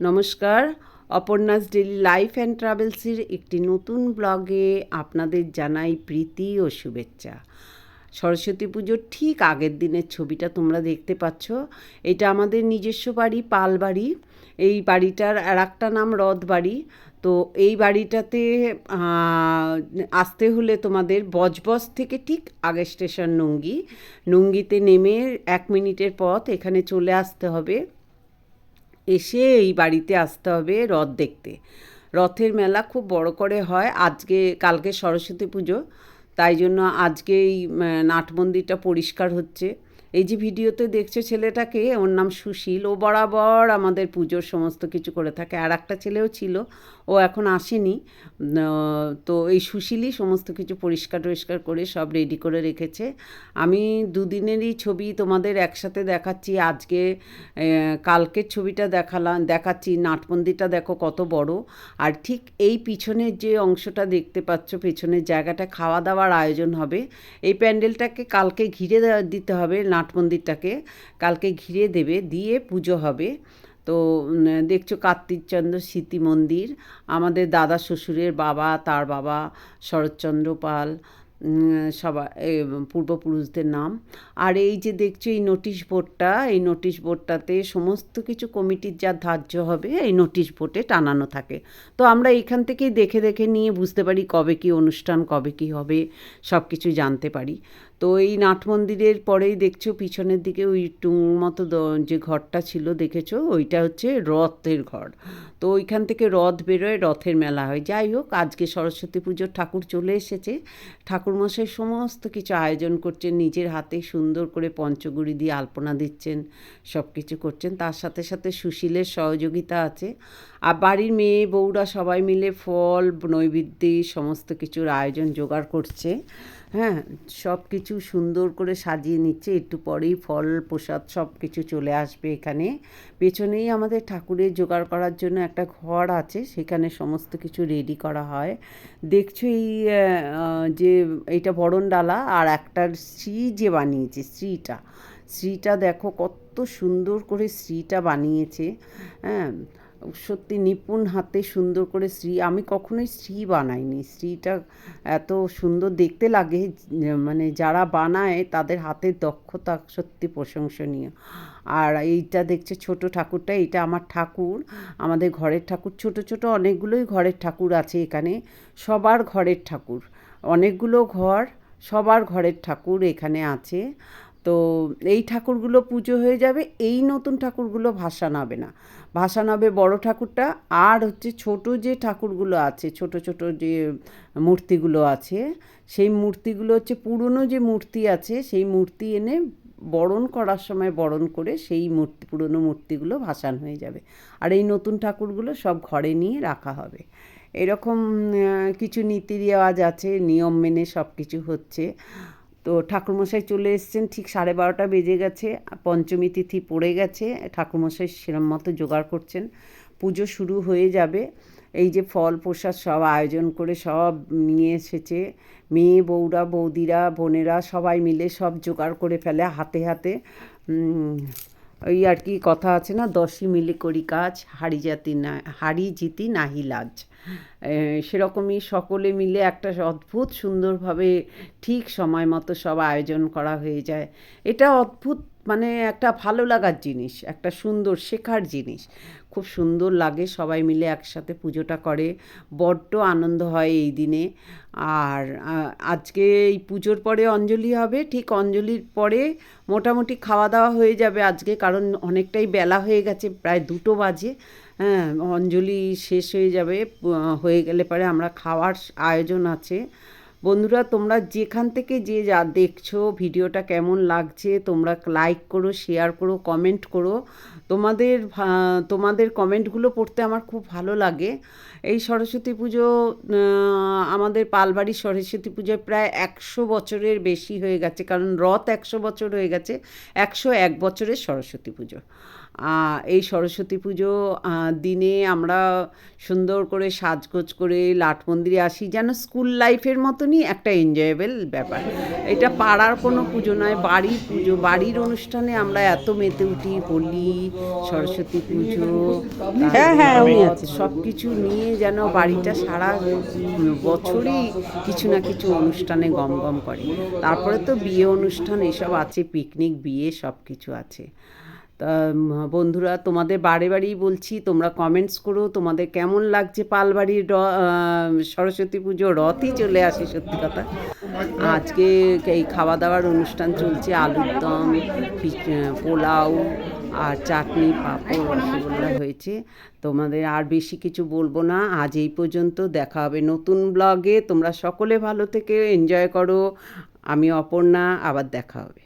নমস্কার। Aparna's daily life and ট্রাভেলসের একটি নতুন ব্লগে আপনাদের জানাই প্রীতি ও শুভেচ্ছা। সরস্বতী পুজোর ঠিক আগের দিনের ছবিটা তোমরা দেখতে পাচ্ছ। এটা আমাদের নিজস্ব বাড়ি পাল বাড়ি এই বাড়িটার আর একটা নাম রথ বাড়ি তো এই বাড়িটাতে আসতে হলে তোমাদের বজবজ থেকে ঠিক আগের স্টেশন নুঙ্গি নুঙ্গিতে নেমে এক মিনিটের পথ এখানে চলে আসতে হবে। এসে এই বাড়িতে আসতে হবে রথ দেখতে। রথের মেলা খুব বড় করে হয়। আজকে, কালকে সরস্বতী পুজো। তাই জন্য আজকে এই নাট মন্দিরটা পরিষ্কার হচ্ছে। এই যে ভিডিওতে দেখছ ছেলেটাকে, ওর নাম সুশীল। ও বরাবর আমাদের পুজোর সমস্ত কিছু করে থাকে। আর একটা ছেলেও ছিল। ও এখন আসেনি। তো এই সুশীলই সমস্ত কিছু পরিষ্কার টরিষ্কার করে সব রেডি করে রেখেছে। আমি দুদিনেরই ছবি তোমাদের একসাথে দেখাচ্ছি। আজকে কালকের ছবিটা দেখালাম দেখাচ্ছি। নাটমন্দিরটা দেখো কত বড়। আর ঠিক এই পিছনের যে অংশটা দেখতে পাচ্ছ, পেছনের জায়গাটা খাওয়া দাওয়ার আয়োজন হবে। এই প্যান্ডেলটাকে কালকে ঘিরে দিতে হবে নাটমন্দিরটাকে কালকে ঘিরে দেবে, দিয়ে পুজো হবে। তো দেখছ কার্তিকচন্দ্র স্মৃতি মন্দির। আমাদের দাদা শ্বশুরের বাবা, তার বাবা শরৎচন্দ্র পাল সবাই পূর্বপুরুষদের নাম। আর এই যে দেখছ এই নোটিশ বোর্ডটা, এই নোটিশ বোর্ডটাতে সমস্ত কিছু কমিটির যা ধার্য হবে, এই নোটিশ বোর্ডে টানানো থাকে। তো আমরা এখান থেকেই দেখে দেখে নিয়ে বুঝতে পারি কবে কি অনুষ্ঠান, কবে কি হবে সব কিছু জানতে পারি। তো এই নাট মন্দিরের পরেই দেখছ পিছনের দিকে ওই টুঙুর মতো যে ঘরটা ছিল দেখেছ? ওইটা হচ্ছে রথের ঘর। তো ওইখান থেকে রথ বেরোয়, রথের মেলা হয়। যাই হোক, আজকে সরস্বতী পুজোর ঠাকুর চলে এসেছে। ঠাকুরমশাই সমস্ত কিছু আয়োজন করছেন, নিজের হাতে সুন্দর করে পঞ্চগুড়ি দিয়ে আলপনা দিচ্ছেন সব কিছু করছেন। তার সাথে সাথে সুশীলের সহযোগিতা আছে। আর বাড়ির মেয়ে, বউরা সবাই মিলে ফল, নৈবেদ্যে সমস্ত কিছুর আয়োজন জোগাড় করছে। হ্যাঁ সব কিছু সুন্দর করে সাজিয়ে নিচ্ছে। একটু পরেই ফল, প্রসাদ সব কিছু চলে আসবে এখানে। পেছনেই আমাদের ঠাকুরের জোগাড় করার জন্য একটা ঘর আছে, সেখানে সমস্ত কিছু রেডি করা হয়। দেখছ এই যে এটা বরণ ডালা আর একটার শ্রী যে বানিয়েছে, শ্রীটা। শ্রীটা দেখো কত সুন্দর করে শ্রীটা বানিয়েছে হ্যাঁ। সত্যি নিপুণ হাতে সুন্দর করে শ্রী আমি কখনোই শ্রী বানাইনি। শ্রীটা এত সুন্দর দেখতে লাগে মানে যারা বানায় তাদের হাতের দক্ষতা সত্যি প্রশংসনীয়। আর এইটা দেখছে ছোট ঠাকুরটা এটা আমার ঠাকুর, আমাদের ঘরের ঠাকুর, ছোট ছোট অনেকগুলোই ঘরের ঠাকুর আছে এখানে, সবার ঘরের ঠাকুর, অনেকগুলো ঘর সবার ঘরের ঠাকুর এখানে আছে। তো এই ঠাকুরগুলো পুজো হয়ে যাবে, এই নতুন ঠাকুরগুলো ভাসান হবে না। ভাসান হবে বড় ঠাকুরটা, আর হচ্ছে ছোট যে ঠাকুরগুলো আছে, ছোট ছোট যে মূর্তিগুলো আছে, সেই মূর্তিগুলো হচ্ছে পুরনো যে মূর্তি আছে, সেই মূর্তি এনে বরণ করার সময় বরণ করে সেই মূর্তি, পুরনো মূর্তিগুলো ভাসান হয়ে যাবে। আর এই নতুন ঠাকুরগুলো সব ঘরে নিয়ে রাখা হবে। এরকম কিছু নীতি রেওয়াজ আছে, নিয়ম মেনে সব কিছু হচ্ছে। তো ঠাকুরমশাই চলে এসছেন, ঠিক সাড়ে বারোটা বেজে গেছে, পঞ্চমী তিথি পড়ে গেছে, ঠাকুরমশাই সেরম মতো জোগাড় করছেন, পুজো শুরু হয়ে যাবে, এই যে ফল প্রসাদ সব আয়োজন করে সব নিয়ে এসেছে, মেয়ে বউরা, বৌদিরা, বোনেরা সবাই মিলে সব জোগাড় করে ফেলে হাতে হাতে ওই আর কি কথা আছে না, দশই মিলে করি কাজ, হারি জাতি না, হারি জিতি নাহি লাজ। সেরকমই সকলে মিলে একটা অদ্ভুত সুন্দরভাবে ঠিক সময় মতো সব আয়োজন করা হয়ে যায়। এটা অদ্ভুত মানে একটা ভালো লাগার জিনিস, একটা সুন্দর শেখার জিনিস। খুব সুন্দর লাগে সবাই মিলে একসাথে পুজোটা করে, বড্ড আনন্দ হয় এই দিনে। আর আজকে এই পুজোর পরে অঞ্জলি হবে, ঠিক অঞ্জলির পরে মোটামুটি খাওয়া দাওয়া হয়ে যাবে আজকে, কারণ অনেকটাই বেলা হয়ে গেছে, প্রায় দুটো বাজে। হ্যাঁ অঞ্জলি শেষ হয়ে যাবে হয়ে গেলে পরে আমরা খাওয়ার আয়োজন আছে। বন্ধুরা, তোমরা যেখান থেকে যে যা দেখছ, ভিডিওটা কেমন লাগছে, তোমরা লাইক করো শেয়ার করো কমেন্ট করো। তোমাদের তোমাদের কমেন্টগুলো পড়তে আমার খুব ভালো লাগে। এই সরস্বতী পুজো আমাদের পালবাড়ির সরস্বতী পুজোয় প্রায় একশো বছরের বেশি হয়ে গেছে, কারণ রথ একশো বছর হয়ে গেছে, একশো এক বছরের সরস্বতী পুজো। এই সরস্বতী পুজো দিনে আমরা সুন্দর করে সাজগোজ করে লাট মন্দিরে আসি যেন স্কুল লাইফের মতনই একটা এনজয়েবল ব্যাপার। এটা পাড়ার কোনো পুজো নয় বাড়ির পুজো। বাড়ির অনুষ্ঠানে আমরা এত মেতে উঠি হোলি সরস্বতী পুজো হ্যাঁ, হ্যাঁ, সব কিছু নিয়ে যেন বাড়িটা সারা বছরই কিছু না কিছু অনুষ্ঠানে গম গম করে। তারপরে তো বিয়ে অনুষ্ঠান এসব আছে পিকনিক বিয়ে সব কিছু আছে। তা বন্ধুরা, তোমাদের বারে বারেই বলছি, তোমরা কমেন্টস করো, তোমাদের কেমন লাগছে পালবাড়ির র সরস্বতী পুজো? রথই চলে আসে, সত্যি কথা। আজকে এই খাওয়া দাওয়ার অনুষ্ঠান চলছে, আলুর দম পোলাও আর চাটনি, পাঁপড়, রসগোল্লা হয়েছে। তোমাদের আর বেশি কিছু বলব না। আজ এই পর্যন্ত দেখা হবে নতুন ব্লগে তোমরা সকলে ভালো থেকে এনজয় করো। আমি অপর্ণা, আবার দেখা হবে।